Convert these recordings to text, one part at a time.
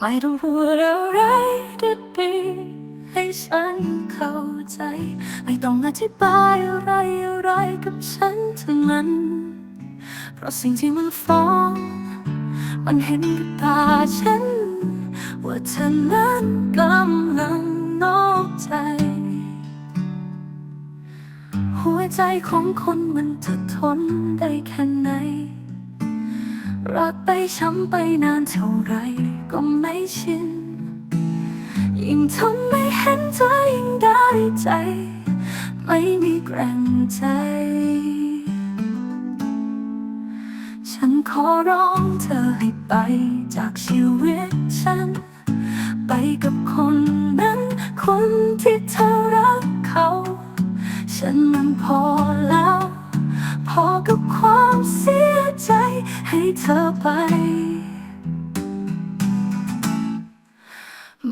ไม่ต้องพูดอะไรดีๆให้ฉันเข้าใจ ไม่ต้องอธิบายอะไรอะไรกับฉันทั้งนั้น เพราะสิ่งที่มันฟ้อง มันเห็นกับตาฉัน ว่าเธอนั้นกำลังนอกใจ หัวใจของคนมันจะทนได้แค่ไหน รักไปช้ำไปนานเท่าไรก็ไม่ชิน ยิ่งทนไม่เห็นเธอยิ่งได้ใจ ไม่มีแกร่งใจ ฉันขอร้องเธอให้ไปจากชีวิตฉัน ไปกับคนนั้น คนที่เธอรักเขา ฉันมันพอแล้ว อกับความเสียใจให้เธอไป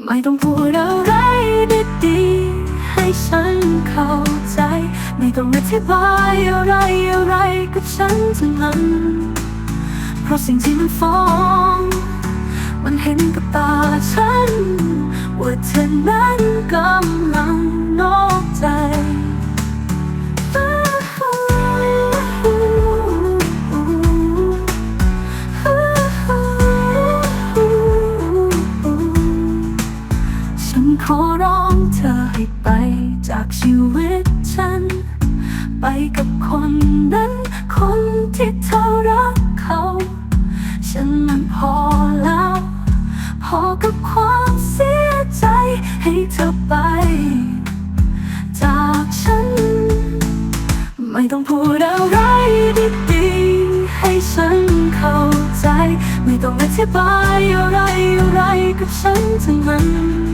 ไม่ต้องพูดอะไรดีๆให้ฉันเข้าใจ ไม่ต้องอธิบายอะไรอะไรกับฉันทั้งนั้น เพราะสิ่งที่มันฟ้อง มันเห็นกับตาฉัน ว่าเธอนั้นกำลังนอกใจ ฉันขอร้องเธอให้ไปจากชีวิตฉัน ไปกับคนนั้น คนที่เธอรักเขา ฉันมันพอแล้ว พอกับความเสียใจให้เธอไป จากฉัน ไม่ต้องพูดอะไรดีๆให้ฉันเข้าใจ ไม่ต้องอธิบายอะไรอะไรกับฉันทั้งนั้น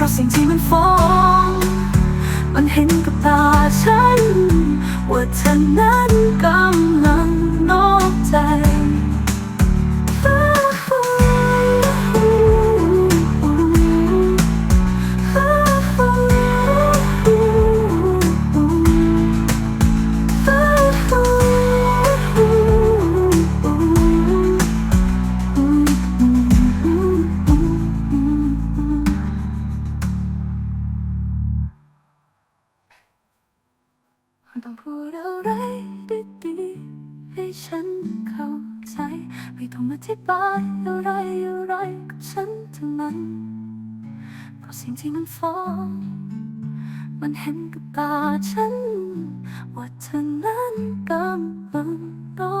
ราะสิ่งที่มันฟ้อง มันเห็นกับตาฉัน ว่าเธอนั้นก ต้องพูดอะไรดีๆให้ฉันเข้าใจไม่ต้องอธิบายอะไรอะไรกับฉันทั้งนั้นเพราะสิ่งที่มันฟ้องมันเห็นกับตาฉันว่าเธอนั้นกำลังรอ